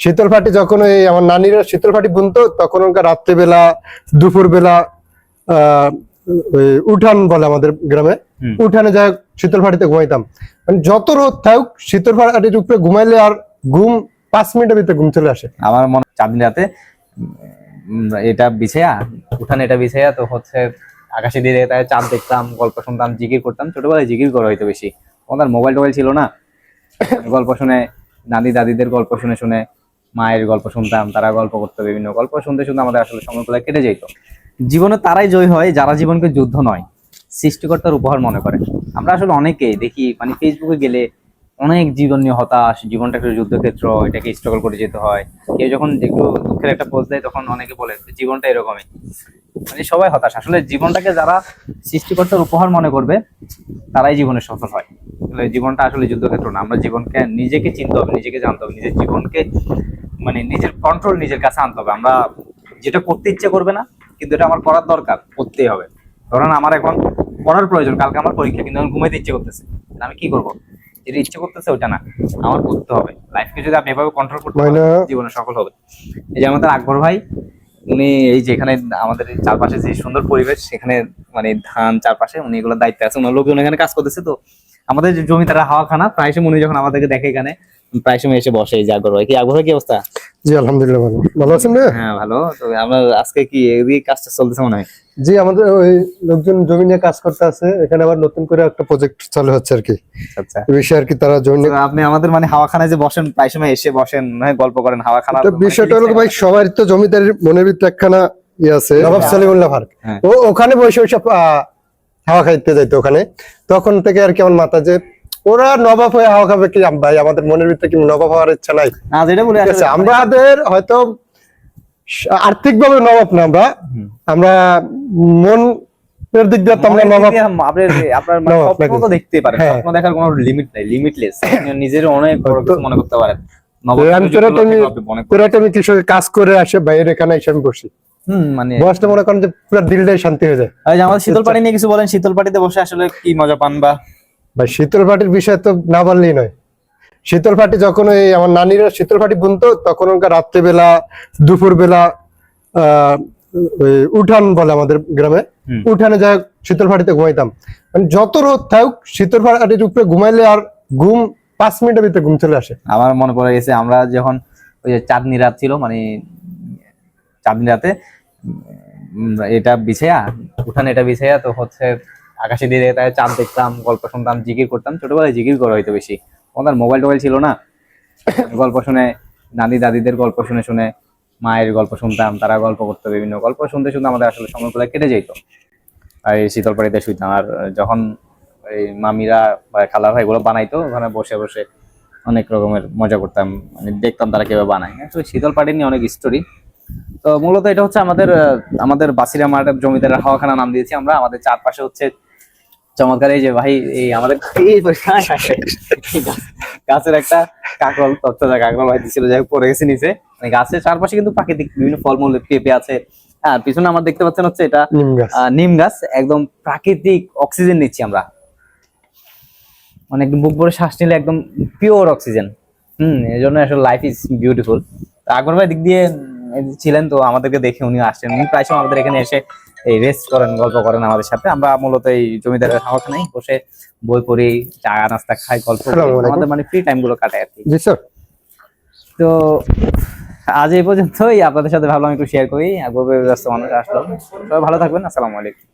শীতল ফাটি যখন ওই আমার নানিরা শীতল ফাটি বুনতো তখন ওনকার রাত্রেবেলা দুপুর বেলা আহ ওই উঠান বলে আমাদের গ্রামে। উঠানে যাই হোক শীতল ফাটিতে ঘুমাইতাম। মানে যত রোদ থাকুক শীতল ফাটির উপরে ঘুমাইলে আর ঘুম পাঁচ মিনিটের ভিতরে ঘুম চলে আসে। আমার মনে হয় চাঁদনি রাতে এটা বিছাইয়া উঠানে এটা বিছাইয়া তো হচ্ছে আকাশে দিয়ে তাই চাঁদ দেখতাম গল্প শুনতাম জিকির করতাম। ছোটবেলায় জিকির করা হয়তো বেশি। তখন মোবাইল টোবাইল ছিল না। গল্প শুনে দাদি দাদিদের গল্প শুনে শুনে মায়ের গল্প শুনতাম, তারা গল্প করতো, বিভিন্ন গল্প শুনতে শুনতে আমাদের আসলে সময়গুলো কেটে যেত। জীবনে তারাই জয় হয়, যারা জীবনকে যুদ্ধ নয়, সৃষ্টিকর্তার উপহার মনে করে। আমরা আসলে অনেকেই দেখি মানে ফেসবুকে গেলে অনেক জীবন নিয়ে হতাশ, জীবনটা একটা যুদ্ধক্ষেত্র, এটাকে স্ট্রাগল করে যেতে হয়। কেউ যখন একটু দুঃখের একটা পোস্ট দেয়, তখন অনেকে বলে জীবনটা এরকমই। মানে সবাই হতাশ। আসলে জীবনটাকে যারা সৃষ্টিকর্তার উপহার মনে করবে, তারাই জীবনে সফল হয়। জীবনটা আসলে যুদ্ধক্ষেত্র না। আমরা জীবনকে নিজেকে চিনতে হবে, নিজেকে জানতে হবে। নিজের জীবনকে মানে নিজের কন্ট্রোল নিজের কাছে আনতে হবে। আমরা যেটা করতে ইচ্ছে করবে না কিন্তু এটা আমার করার দরকার করতেই হবে। ধরেন আমার এখন পড়ার প্রয়োজন কালকে আমার পরীক্ষা কিন্তু আমি ঘুমাইতে ইচ্ছে করতেছে। আমি কি করব? যেটা ইচ্ছে করতেছে ওটা না আমার করতে হবে। লাইফকে যদি আপনি এভাবে কন্ট্রোল করতে পারেন জীবনে সফল হবে। এই যে আমাদের আকবর ভাই উনি এই যেখানে আমাদের চারপাশে যে সুন্দর পরিবেশ সেখানে মানে ধান চারপাশে উনি এগুলো দায়িত্ব আছে। ওনার লোকজন এখানে কাজ করতেছে তো। আমাদের যে জমি তারা হাওয়া খানা প্রায় সময় উনি যখন আমাদেরকে দেখে এখানে প্রায় সময় এসে বসে এই ভাই কি আকবর কি অবস্থা? জি আলহামদুলিল্লাহ ভালো। ভালো আছেন ভাইয়া? হ্যাঁ ভালো। তো আমরা আজকে কি কাজটা চলতেছে মনে হয়? জি আমাদের ওই লোকজন জমি নিয়ে কাজ করতে আছে। এখানে আবার নতুন করে একটা প্রজেক্ট চালু হচ্ছে আর কি। আচ্ছা। এই বিষয়ে আর কি তারা জমি আপনি আমাদের মানে হাওয়াখানায় যে বসেন প্রায় সময় এসে বসেন হ্যাঁ গল্প করেন হাওয়াখানা বিষয়টা হলো ভাই সবার তো জমিদারের মনের ভিতরে একখানা ই আছে। নবাব সালিমুল্লাহ পার্ক হ্যাঁ। ও ওখানে বসে ওইসব হাওয়া খাইতে যাইতো ওখানে। তখন থেকে আর কি আমার মাথা যে ওরা নবাব হয়ে হাওয়া খাবে কি আম- ভাই? আমাদের মনের ভিতরে কি নবাব হওয়ার ইচ্ছা নাই? না যেটা বলে আছে আমাদের হয়তো আর্থিক ভাবে নবাব না আমরা। আমরা মন এর দিক দিয়ে আমরা নবাব। আপনার আপনার মানে স্বপ্ন তো দেখতে পারেন হ্যাঁ। স্বপ্ন দেখার কোনো লিমিট নাই লিমিটলেস নিজের অনেক বড় কিছু মনে করতে পারেন। আমি কৃষকের কাজ করে আসে বাইরে এখানে এসে আমি বসি। মানে মনে করেন যে পুরো দিলটাই শান্তি হয়ে যায়। আমাদের শীতল পাটি নিয়ে কিছু বলেন শীতল পাটিতে বসে আসলে কি মজা পান বা ভাই শীতল বিষয় তো না বললেই নয়। শীতল পাটি যখন ওই আমার নানিরা শীতল পাটি বুনতো তখন ওনকার রাত্রেবেলা দুপুর বেলা আহ উঠান বলে আমাদের গ্রামে। উঠানে যাই শীতল ফাটিতে ঘুমাইতাম। মানে যত রোদ থাকুক শীতল ফাটির উপরে ঘুমাইলে আর ঘুম পাঁচ মিনিটের ভিতরে ঘুম চলে আসে। আমার মনে পড়ে গেছে আমরা যখন ওই যে চাঁদনি রাত ছিল মানে চাঁদনি রাতে এটা বিছাইয়া উঠানে এটা বিছাইয়া তো হচ্ছে আকাশে দিয়ে তাই চাঁদ দেখতাম, গল্প শুনতাম, জিকির করতাম। ছোটবেলায় জিকির করা হয়তো বেশি। তখন মোবাইল টোবাইল ছিল না। গল্প শুনে দাদি দাদিদের গল্প শুনে শুনে, মায়ের গল্প শুনতাম, তারা গল্প করতো, বিভিন্ন গল্প শুনতে শুনতে আমাদের আসলে সময়গুলো কেটে যেত আর এই শীতল পাড়িতে শুইতাম। আর যখন এই মামিরা বা খালা ভাই এগুলো বানাইতো, ওখানে বসে বসে অনেক রকমের মজা করতাম। মানে দেখতাম তারা কীভাবে বানায়। আসলে শীতল পাটি নিয়ে অনেক স্টোরি তো মূলত এটা হচ্ছে আমাদের আমাদের বাসিরা মাঠ জমিদারের হাওয়াখানা নাম দিয়েছি আমরা। আমাদের চারপাশে হচ্ছে চমৎকার এই যে ভাই এই আমাদের গাছের একটা কাকরল তত্ত্বজা কাকরল ভাই ছিল যাই পড়ে গেছে নিচে। মানে গাছের চারপাশে কিন্তু প্রাকৃতিক বিভিন্ন ফলমূল পেঁপে আছে। হ্যাঁ পিছনে আমার দেখতে পাচ্ছেন হচ্ছে এটা নিম গাছ। আহ, নিম গাছ একদম প্রাকৃতিক অক্সিজেন নিচ্ছি আমরা। মানে একদম বুক ভরে শ্বাস নিলে একদম পিওর অক্সিজেন। হুম এই জন্য আসলে লাইফ ইজ বিউটিফুল আকবর ভাই দিক দিয়ে ছিলেন তো আমাদেরকে দেখে উনি আসছেন। উনি প্রায় সময় আমাদের এখানে এসে এই রেস্ট করেন গল্প করেন আমাদের সাথে। আমরা মূলত এই জমিদারের হাওয়াখানায় বসে বই পড়ি চা নাস্তা খাই গল্প। আমাদের মানে ফ্রি টাইমগুলো কাটায় আর কি। জি স্যার তো আজ এই পর্যন্তই। আপনাদের সাথে ভাবলাম একটু শেয়ার করি। আর ব্যস্ত মানুষ আসলাম সবাই ভালো থাকবেন। আসসালামু আলাইকুম।